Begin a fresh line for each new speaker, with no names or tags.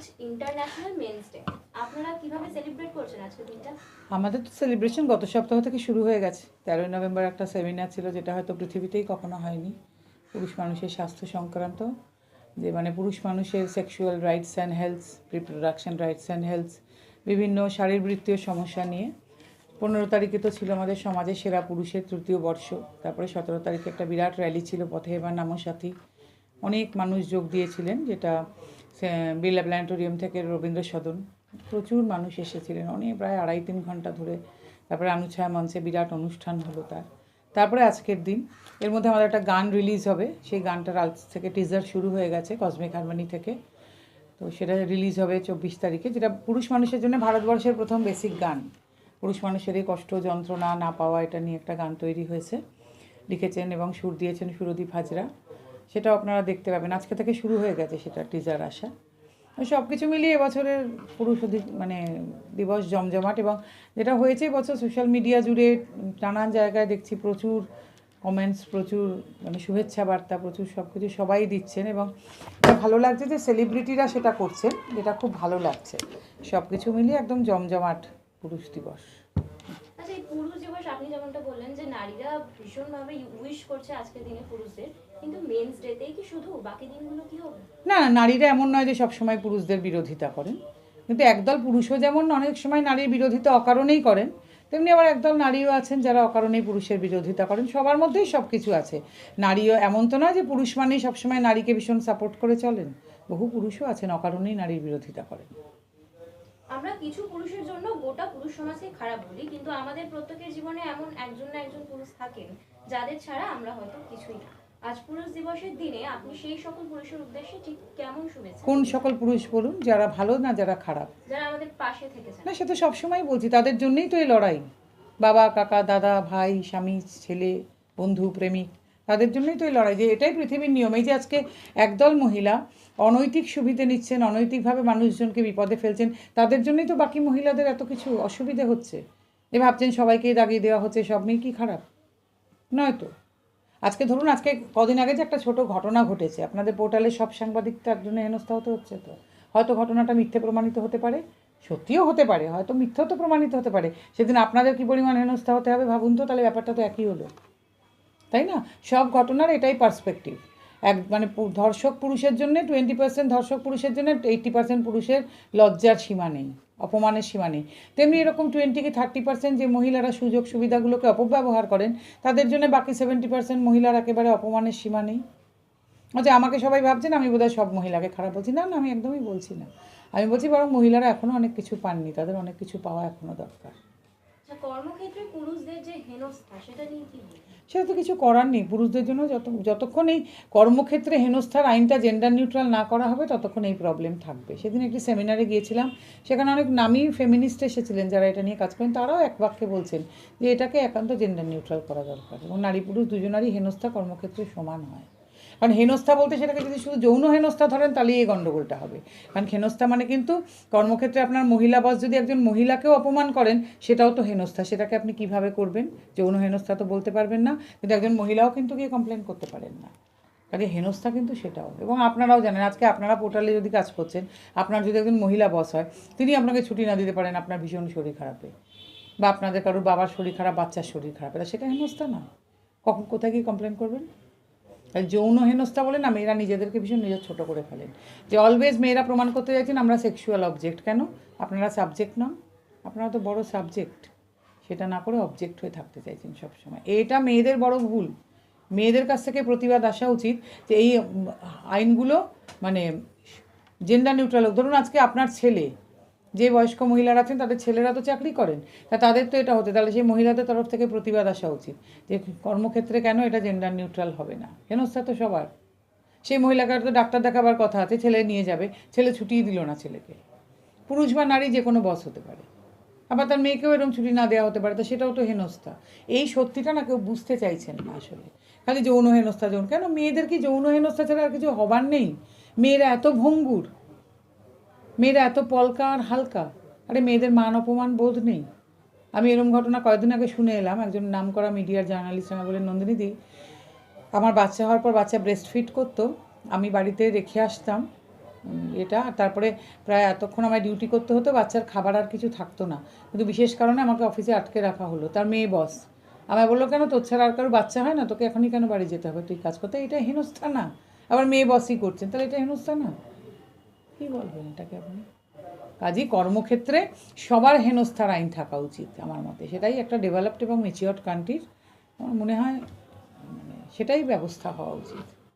আজ international day আপনারা কীভাবে সেলিব্রেট করছেন আজকের দিনটা?
আমাদের তো সেলিব্রেশন গত সপ্তাহ থেকে শুরু হয়ে গেছে। তেরোই নভেম্বর একটা সেমিনার ছিল যেটা হয়তো পৃথিবীতেই কখনো হয়নি। পুরুষ মানুষের স্বাস্থ্য সংক্রান্ত, যে মানে পুরুষ মানুষের sexual rights and health reproduction rights and health বিভিন্ন শারীরবৃত্তীয় সমস্যা নিয়ে। পনেরো তারিখে তো ছিল আমাদের সমাজের সেরা পুরুষের তৃতীয় বর্ষ। তারপরে সতেরো তারিখে একটা বিরাট র্যালি ছিল পথে এবার নামো সাথী অনেক মানুষ যোগ দিয়েছিলেন, যেটা বিড়লা প্ল্যানেটোরিয়াম থেকে রবীন্দ্র সদন। প্রচুর মানুষ এসেছিলেন অনেক প্রায় আড়াই তিন ঘণ্টা ধরে। তারপরে আনুছায়া মঞ্চে বিরাট অনুষ্ঠান হলো তার। তারপরে আজকের দিন, এর মধ্যে আমাদের একটা গান রিলিজ হবে। সেই গানটার আজ থেকে টিজার শুরু হয়ে গেছে কসমিক হারমোনি থেকে। তো সেটা রিলিজ হবে চব্বিশ তারিখে, যেটা পুরুষ মানুষের জন্য ভারতবর্ষের প্রথম বেসিক গান। পুরুষ মানুষের এই কষ্ট, যন্ত্রণা না পাওয়া এটা নিয়ে একটা গান তৈরি হয়েছে। লিখেছেন এবং সুর দিয়েছেন সুরদীপ হাজরা। সেটাও আপনারা দেখতে পাবেন। আজকে থেকে শুরু হয়ে গেছে সেটা টিজার আসা। সব কিছু মিলিয়ে এবছরের পুরুষ অধিক মানে দিবস জমজমাট এবং যেটা হয়েছে এবছর সোশ্যাল মিডিয়া জুড়ে নানান জায়গায় দেখছি প্রচুর কমেন্টস প্রচুর মানে শুভেচ্ছা বার্তা, প্রচুর সব কিছু সবাই দিচ্ছেন এবং এটা ভালো লাগছে যে সেলিব্রিটিরা সেটা করছেন যেটা খুব ভালো লাগছে। সব কিছু মিলিয়ে একদম জমজমাট পুরুষ দিবস।
দিবস আপনি যেমনটা বললেন যে নারীরা ভীষণভাবে উইশ করছে আজকের দিনে পুরুষদের, কিন্তু মেন্স ডেতেই কি শুধু? বাকি দিনগুলো কি হবে?
না নারীরা এমন নয় যে সবসময় পুরুষদের বিরোধিতা করেন। কিন্তু একদল পুরুষও যেমন অনেক সময় নারীর বিরোধিতা অকারণেই করেন, তেমনি আবার একদল নারীও আছেন যারা অকারণেই পুরুষের বিরোধিতা করেন। সবার মধ্যেই সব কিছু আছে। নারীও এমন তো নয় যে পুরুষ মানেই সবসময় নারীকে ভীষণ সাপোর্ট করে চলেন। বহু পুরুষও আছেন অকারণেই নারীর বিরোধিতা করেন।
আমরা কিছু পুরুষের জন্য গোটা পুরুষ সমাজকে খারাপ বলি কিন্তু আমাদের প্রত্যেকের জীবনে এমন একজন না একজন পুরুষ থাকেন যাদের ছাড়া আমরা হয়তো কিছুই না। আজ পুরুষ দিবসের দিনে আপনি সেই সকল পুরুষের উদ্দেশ্যে ঠিক কেমন শুভেচ্ছা
কোন সকল পুরুষ বলুন যারা ভালো না যারা খারাপ?
যারা আমাদের পাশে থেকেছেন
না সে তো সবসময় বলছি তাদের জন্যই তো এই লড়াই। বাবা কাকা দাদা ভাই স্বামী ছেলে বন্ধু প্রেমিক। তাদের জন্যই তো এই লড়াই, যে এটাই পৃথিবীর নিয়ম। এই যে আজকে একদল মহিলা অনৈতিক সুবিধে নিচ্ছেন, অনৈতিকভাবে মানুষজনকে বিপদে ফেলছেন, তাদের জন্যই তো বাকি মহিলাদের এত কিছু অসুবিধে হচ্ছে। যে ভাবছেন সবাইকেই দাগিয়ে দেওয়া হচ্ছে, সব মেয়ে কি খারাপ? নয় তো। আজকে ধরুন, আজকে কদিন আগে যে একটা ছোট ঘটনা ঘটেছে, আপনাদের পোর্টালে সব সাংবাদিক তার জন্য হেনস্থা হতে হচ্ছে তো? হয়তো ঘটনাটা মিথ্যে প্রমাণিত হতে পারে, সত্যিও হতে পারে, হয়তো মিথ্যেও তো প্রমাণিত হতে পারে। সেদিন আপনাদের কী পরিমাণ হেনস্থা হতে হবে ভাবুন তো, তাহলে ব্যাপারটা তো একই হলো। তাই না? সব ঘটনার এটাই পার্সপেক্টিভ এক মানে ধর্ষক পুরুষের জন্য টোয়েন্টি পার্সেন্ট ধর্ষক পুরুষের জন্য এইট্টি পার্সেন্ট পুরুষের লজ্জার সীমা নেই, অপমানের সীমা নেই। তেমনি এরকম টোয়েন্টি কি থার্টি পার্সেন্ট যে মহিলারা সুযোগ সুবিধাগুলোকে অপব্যবহার করেন, তাদের জন্য বাকি সেভেন্টি পার্সেন্ট মহিলার একেবারে অপমানের সীমা নেই। আচ্ছা আমাকে সবাই ভাবছেন, আমি বোধহয় সব মহিলাকে খারাপ বলছি। না না, আমি একদমই বলছি না। আমি বলছি বরং মহিলারা এখনও অনেক কিছু পাননি, তাদের অনেক কিছু পাওয়া এখনও দরকার।
কর্মক্ষেত্রে পুরুষদের যে হেনস্থা, সেটা নিয়ে কি
সেটা তো কিছু করার নেই। পুরুষদের জন্য যত, যতক্ষণ এই কর্মক্ষেত্রে হেনস্থার আইনটা জেন্ডার নিউট্রাল না করা হবে, ততক্ষণ এই প্রবলেম থাকবে। সেদিন একটি সেমিনারে গিয়েছিলাম, সেখানে অনেক নামী ফেমিনিস্ট এসেছিলেন যারা এটা নিয়ে কাজ করেন। তারাও এক বাক্যে বলছেন যে এটাকে একান্ত জেন্ডার নিউট্রাল করা দরকার এবং নারী পুরুষ দুজনারই হেনস্থা কর্মক্ষেত্রে সমান হয়। কারণ হেনস্থা বলতে সেটাকে যদি শুধু যৌন হেনস্থা ধরেন, তাহলেই এই গণ্ডগোলটা হবে। কারণ হেনস্থা মানে কিন্তু কর্মক্ষেত্রে আপনার মহিলা বস যদি একজন মহিলাকেও অপমান করেন, সেটাও তো হেনস্থা। সেটাকে আপনি কীভাবে করবেন? যৌন হেনস্থা তো বলতে পারবেন না, কিন্তু একজন মহিলাও কিন্তু গিয়ে কমপ্লেন করতে পারেন না। কাজে হেনস্থা কিন্তু সেটাও এবং আপনারাও জানেন, আজকে আপনারা পোর্টালে যদি কাজ করছেন, আপনার যদি একজন মহিলা বস হয়, তিনি আপনাকে ছুটি না দিতে পারেন আপনার ভীষণ শরীর খারাপে। বা আপনাদের কারোর বাবার শরীর খারাপ, বাচ্চার শরীর খারাপ। এটা সেটা হেনস্থা না। কখন কোথায় গিয়ে কমপ্লেন করবেন? যৌন হেনস্থা বলে না, মেয়েরা নিজেদেরকে ভীষণ নিজের ছোট করে ফেলেন। যে অলওয়েজ মেয়েরা প্রমাণ করতে চাইছেন, আমরা সেক্সুয়াল অবজেক্ট কেন? আপনারা সাবজেক্ট নন? আপনারা তো বড় সাবজেক্ট সেটা না করে অবজেক্ট হয়ে থাকতে চাইছেন সবসময়। এটা মেয়েদের বড় ভুল। মেয়েদের কাছ থেকে প্রতিবাদ আসা উচিত যে এই আইনগুলো মানে জেন্ডার নিউট্রাল ধরুন আজকে আপনার ছেলে যে বয়স্ক মহিলারা আছেন, তাদের ছেলেরা তো চাকরি করেন। তা তাদের তো এটা হতে, তাহলে সেই মহিলাদের তরফ থেকে প্রতিবাদ আসা উচিত যে কর্মক্ষেত্রে কেন এটা জেন্ডার নিউট্রাল হবে না? হেনস্থা তো সবার। সেই মহিলাকে তো ডাক্তার দেখাবার কথা আছে, ছেলে নিয়ে যাবে, ছেলে ছুটিই দিল না ছেলেকে। পুরুষ বা নারী যে কোনো বস হতে পারে। আবার তার মেয়েকেও এরকম ছুটি না দেওয়া হতে পারে, তো সেটাও তো হেনস্থা। এই সত্যিটা না কেউ বুঝতে চাইছেন না আসলে। খালি যৌন হেনস্থা, যৌন। কেন মেয়েদের কি যৌন হেনস্থা ছাড়া আর কিছু হবার নেই? মেয়েরা এত ভঙ্গুর। মেয়েরা এত পলকা আর হালকা। আরে মেয়েদের মান অপমান বোধ নেই। আমি এরকম ঘটনা কয়েকদিন আগে শুনে এলাম, একজন নাম করা মিডিয়ার জার্নালিস্ট আমাকে বলেন নন্দিনী দি, আমার বাচ্চা হওয়ার পর বাচ্চা ব্রেস্ট ফিট করতো, আমি বাড়িতে রেখে আসতাম। এটা তারপরে প্রায় এতক্ষণ আমায় ডিউটি করতে হতো, বাচ্চার খাবার আর কিছু থাকতো না। কিন্তু বিশেষ কারণে আমাকে অফিসে আটকে রাখা হলো। তার মেয়ে বস আমায় বলল, কেন তোর ছাড়া আর কারও বাচ্চা হয় না? তোকে এখনই কেন বাড়ি যেতে হবে? তুই কাজ করতে, এটা হেনস্থা না। আবার মেয়ে বসই করছেন, তাহলে এটা হেনস্থা না? কী বলবেন এটাকে আপনি? কাজেই কর্মক্ষেত্রে সবার হেনস্থার আইন থাকা উচিত আমার মতে। সেটাই একটা ডেভেলপড এবং মেচিওর কান্ট্রির আমার মনে হয় মানে সেটাই ব্যবস্থা হওয়া উচিত।